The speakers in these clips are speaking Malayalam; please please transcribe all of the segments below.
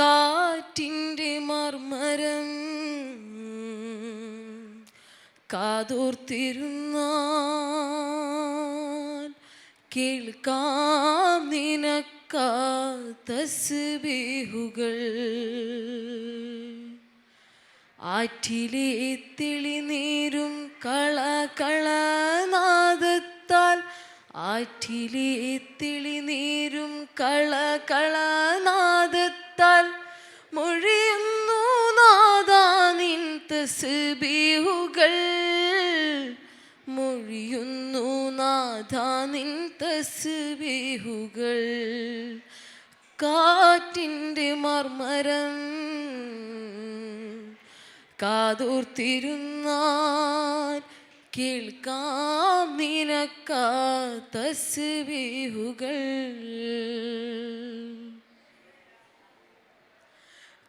കാറ്റിന്റെ മർമരം കാതോർത്തിരുന്നാൽ കേൾക്കാം നിനക്കാ തസ്ബീഹുകൾ ആറ്റിലെ തെളിനീരും കള കളനാദത്താൽ ആറ്റിലെ തെളിനീരും കള കളനാദത്താൽ മൊഴിയുന്നു നാദാ നിൻ തസ്ബീഹുകൾ. മൊഴിയുന്നു നാദാ നിൻ തസ്ബീഹുകൾ. കാറ്റിന്റെ മർമരം കാതോർത്തിരുന്നാൽ കേൾക്കാം നിനക്കാ തസ്ബീഹുകൾ.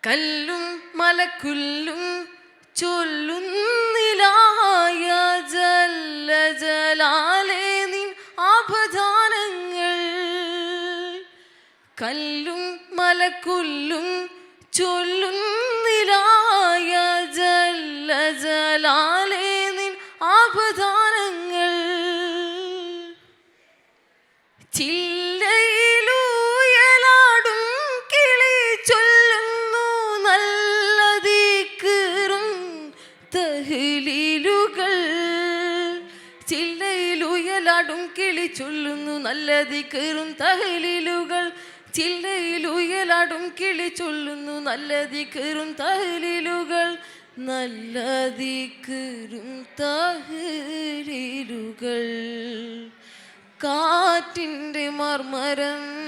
കല്ലും മലക്കുല്ലും ചൊല്ലുന്നിലായ ജല്ല ജലാലേ നിൻ ആപദാനങ്ങൾ കല്ലും മലക്കുല്ലും ചൊല്ലുന്നിലായ ജല്ല ജലാലേ നിൻ ആപദാനങ്ങൾ ചില്ലയിലൂയലാടും കിളി ചൊല്ലുന്നു നല്ലതി കീറും തഹലിലുകൾ. ചില്ലയിൽ ഉയലാടും കിളി ചൊല്ലുന്നു നല്ലതി കയറും തഹലിലുകൾ. നല്ലതി കയറും തഹലിലുകൾ. കാറ്റിന്റെ മർമരം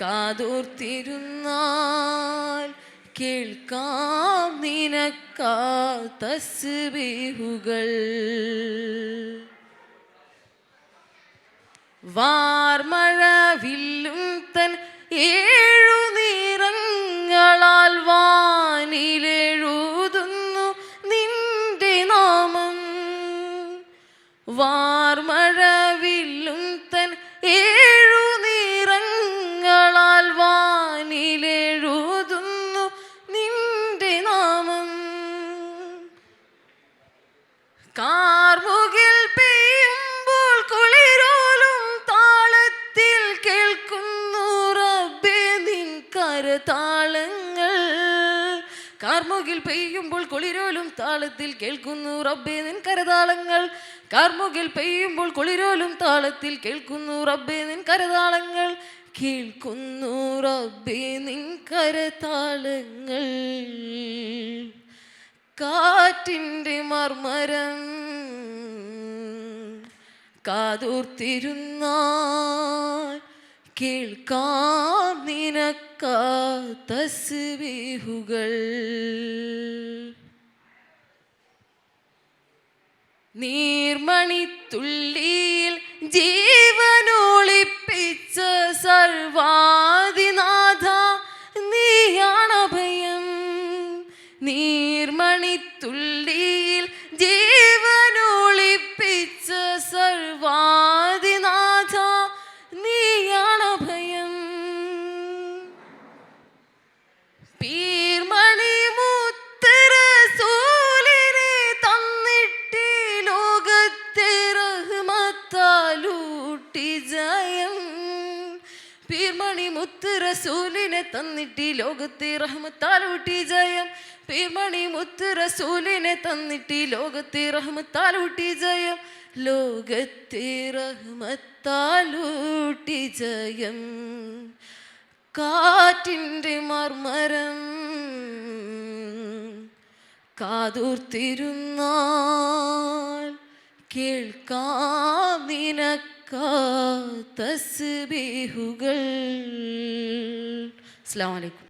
കാതോർത്തിരുന്നാൽ കേൾക്കാം നിനക്കാ തസ്ബീഹുകൾ. വാർമഴവില്ലും തൻ ഏഴു നിറങ്ങളാൽ വാനിലെഴുതുന്നു നിന്റെ നാമം. വാർമഴവില്ലും കരതാളങ്ങൾ കാർമുകിൽ പെയ്യുമ്പോൾ കുളിരോലും താളത്തിൽ കേൾക്കുന്നു റബ്ബേ നിൻ കരതാളങ്ങൾ. കാർമുകിൽ പെയ്യുമ്പോൾ കുളിരോലും താളത്തിൽ കേൾക്കുന്നു റബ്ബേ നിൻ കരതാളങ്ങൾ. കേൾക്കുന്നു റബ്ബേ നിൻ കരതാളങ്ങൾ. കാറ്റിന്റെ മർമരം കാതോർത്തിരുന്നാൽ കേൾക്കാം നിനക്കാ തസ്ബീഹുകൾ ജീവനൊളിപ്പിച്ച സർവാദിനാഥ നീയാണഭയം. നീർമണിത്തുള്ളിയിൽ പീർമണി മുത്ത് റസൂലിനെ തന്നിട്ട് ലോകത്തെ റഹ്മത്താലൂട്ടി ജയം. പീർമണി മുത്ത് റസൂലിനെ തന്നിട്ട് ലോകത്തെ റഹ്മത്താലൂട്ടി ജയം. ലോകത്തെ റഹ്മത്താലൂട്ടി ജയം. കാറ്റിന്റെ മർമരം കാതോർത്തിരുന്നാൽ കേൾക്കാം നിനക്കാ തസ്ബീഹുകൾ. അസ്സാം വലൈക്കും